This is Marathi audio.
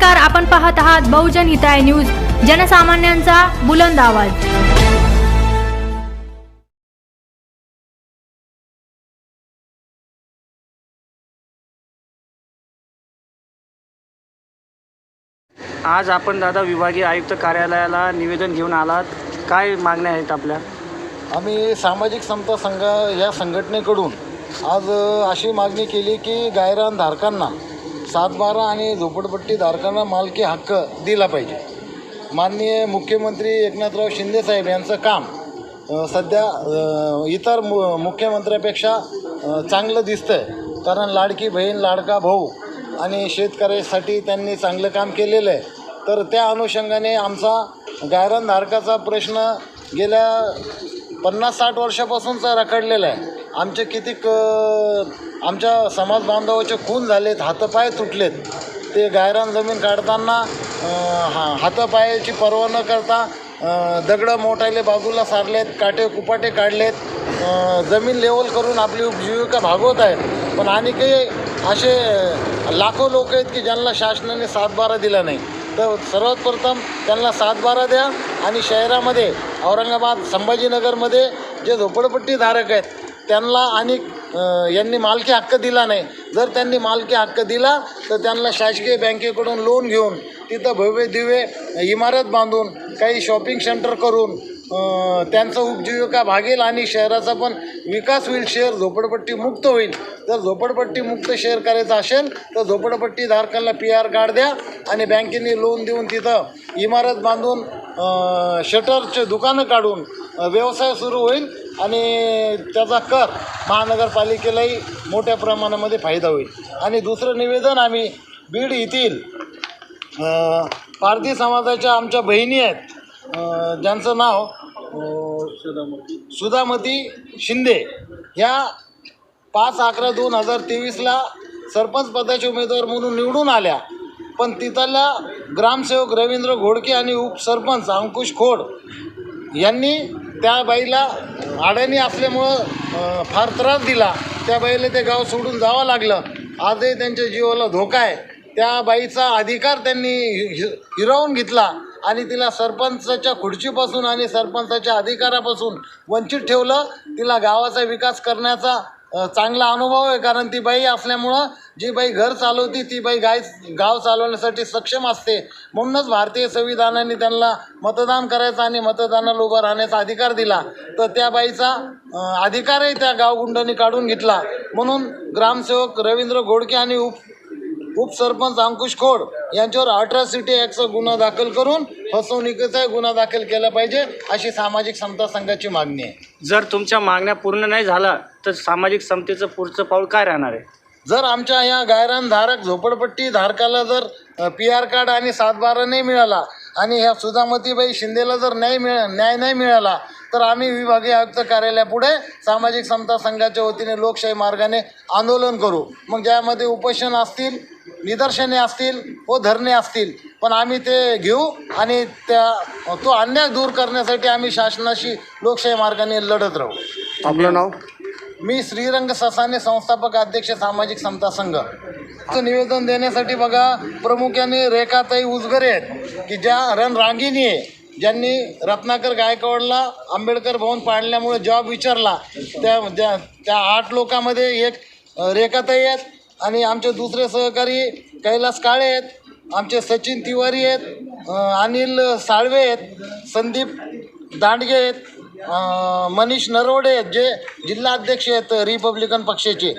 नमस्कार आपण पाहत आहात बहुजन हिताय न्यूज जनसामान्यांचा बुलंद आवाज. आज आपण दादा विभागीय आयुक्त कार्यालयाला निवेदन घेऊन आलात. काय मागण्या आहेत आपल्या? आम्ही सामाजिक समता संघ या संघटनेकडून आज अशी मागणी केली की गायरान धारकांना सातबारा आणि झोपडपट्टी धारकांना मालकी हक्क दिला पाहिजे. माननीय मुख्यमंत्री एकनाथराव शिंदेसाहेब यांचं काम सध्या इतर मु मुख्यमंत्र्यापेक्षा चांगलं दिसतं आहे कारण लाडकी बहीण लाडका भाऊ आणि शेतकऱ्यासाठी त्यांनी चांगलं काम केलेलं आहे. तर त्या अनुषंगाने आमचा गायरन धारकाचा प्रश्न गेल्या पन्नास साठ वर्षापासूनचा रखडलेला आहे. आमचे कितीक आमच्या समाज बांधवाचे खून झालेत हातपाय तुटलेत. ते गायरान जमीन काढताना हा हातापायाची पर्वा न करता दगडं मोठाले बाजूला सारलेत काटे कुपाटे काढलेत. जमीन लेवल करून आपली उपजीविका भागवत आहेत. पण आणि काही असे लाखो लोक आहेत की ज्यांना शासनाने सातबारा दिला नाही. तर सर्वात प्रथम त्यांना सातबारा द्या आणि शहरामध्ये औरंगाबाद संभाजीनगरमध्ये जे झोपडपट्टीधारक आहेत त्यांना आणि यांनी मालकी हक्क दिला नाही. जर त्यांनी मालकी हक्क दिला तर त्यांना शासकीय बँकेकडून लोन घेऊन तिथं भव्य दिव्य इमारत बांधून काही शॉपिंग सेंटर करून त्यांचा उपजीविका भागेल आणि शहराचा पण विकास होईल. शहर झोपडपट्टी मुक्त होईल. जर झोपडपट्टी मुक्त शहर करायचं असेल तर झोपडपट्टी धारकांना पी आर कार्ड द्या आणि बँकेने लोन देऊन तिथं इमारत बांधून शटरचे दुकानं काढून व्यवसाय सुरू होईल. आणि त्याचा कर महानगरपालिकेलाही मोठ्या प्रमाणामध्ये फायदा होईल. आणि दुसरं निवेदन आम्ही बीड येथील पारधी समाजाच्या आमच्या बहिणी आहेत. ज्यांचं नाव सुधामती शिंदे. ह्या पाच अकरा दोन हजार तेवीसला सरपंच पदाचे उमेदवार म्हणून निवडून आल्या. पण तिथल्या ग्रामसेवक रवींद्र घोडके आणि उपसरपंच अंकुश खोड यांनी त्या बाईला अडाणी असल्यामुळं फार त्रास दिला. त्या बाईला ते गाव सोडून जावं लागलं. आजही त्यांच्या जीवाला धोका आहे. त्या बाईचा अधिकार त्यांनी हि- हिरावून घेतला आणि तिला सरपंचाच्या खुर्चीपासून आणि सरपंचाच्या अधिकारापासून वंचित ठेवलं. तिला गावाचा विकास करण्याचा चांगला अनुभव आहे कारण ती बाई असल्यामुळं जी बाई घर चालवती ती बाई गाय गाव चालवण्यासाठी सक्षम असते. म्हणूनच भारतीय संविधानाने त्यांना मतदान करायचा आणि मतदानाला उभं राहण्याचा अधिकार दिला. तर त्या बाईचा अधिकारही त्या गावगुंडांनी काढून घेतला. म्हणून ग्रामसेवक रवींद्र घोडके आणि उप उपसरपंच अंकुश खोड यांच्यावर अट्रॉसिटी ॲक्टचा गुन्हा दाखल करून फसवणुकीचा गुन्हा दाखल केला पाहिजे अशी सामाजिक समता संघाची मागणी आहे. जर तुमच्या मागण्या पूर्ण नाही झाला तर सामाजिक समतेचं पुढचं पाऊल काय राहणार आहे? जर आमच्या या गायरान धारक झोपडपट्टी धारकाला जर पी आर कार्ड आणि सातबारा नाही मिळाला आणि ह्या सुधामतीबाई शिंदेला जर न्याय मिळ न्याय नाही मिळाला तर आम्ही विभागीय आयुक्त कार्यालयापुढे सामाजिक समता संघाच्या वतीने लोकशाही मार्गाने आंदोलन करू. मग ज्यामध्ये उपोषण असतील निदर्शने असतील व धरणे असतील पण आम्ही ते घेऊ आणि त्या तो अन्याय दूर करण्यासाठी आम्ही शासनाशी लोकशाही मार्गाने लढत राहू. आपलं नाव? मी श्रीरंग ससाने संस्थापक अध्यक्ष सामाजिक समता संघ. निवेदन देण्यासाठी बघा प्रामुख्याने रेखाताई उजगरे आहेत की ज्या रणरांगिणी आहे ज्यांनी रत्नाकर गायकवाडला आंबेडकर भवन पाडल्यामुळे जॉब विचारला त्या त्या त्या आठ लोकांमध्ये एक रेखाताई आहेत आणि आमचे दुसरे सहकारी कैलास काळे आहेत आमचे सचिन तिवारी आहेत अनिल साळवे आहेत संदीप दांडगे आहेत मनीष नरवडे आहेत जे जिल्हा अध्यक्ष आहेत रिपब्लिकन पक्षाचे.